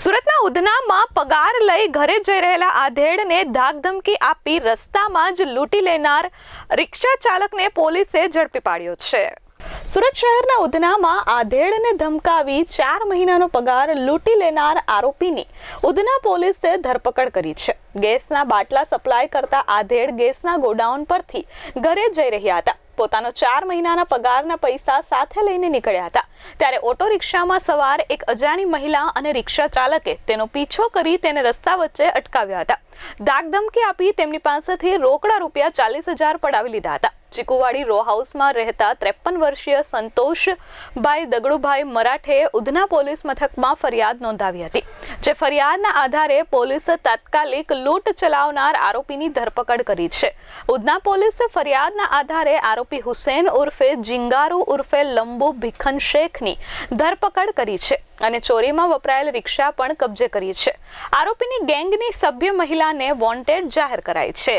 સુરતના ઉધનામાં પગાર લઈ ઘરે જઈ રહેલા આધેડને ધાકધમકી આપી રસ્તામાં જ લૂંટી લેનાર રિક્ષા ચાલકને પોલીસે ઝડપી પાડ્યો છે. સુરત શહેરના ઉધનામાં આધેડને ધમકાવી ચાર મહિનાનો પગાર લૂંટી લેનાર આરોપીની ઉધના પોલીસે ધરપકડ કરી છે. ગેસના બાટલા સપ્લાય કરતા આધેડ ગેસના ગોડાઉન પરથી ઘરે જઈ રહ્યા હતા. પોતાનો ચાર મહિનાના પગારના પૈસા સાથે લઈને નીકળ્યા હતા. ત્યારે ઓટો રિક્ષામાં સવાર એક અજાણી મહિલા અને રિક્ષા ચાલકે તેનો પીછો કરી તેને રસ્તા વચ્ચે અટકાવ્યા હતા. દાગધમકી આપી તેમની પાસેથી રોકડા રૂપિયા ચાલીસ હજાર પડાવી લીધા હતા. ચીકુવાડી રો હાઉસમાં રહેતા ત્રેપન વર્ષીય સંતોષભાઈ દગડુભાઈ મરાઠે ઉધના પોલીસ મથકમાં ફરિયાદ નોંધાવી હતી, જે ફરિયાદના આધારે પોલીસે તાત્કાલિક લૂંટ ચલાવનાર આરોપીની ધરપકડ કરી છે. ઉધના પોલીસે ફરિયાદના આધારે આરોપી હુસેન ઉર્ફે જિંગારુ ઉર્ફે લંબુ ભીખન શેખની ધરપકડ કરી છે અને ચોરીમાં વપરાયેલ રિક્ષા પણ કબજે કરી છે. આરોપીની ગેંગની સભ્ય મહિલાને વોન્ટેડ જાહેર કરાઈ છે.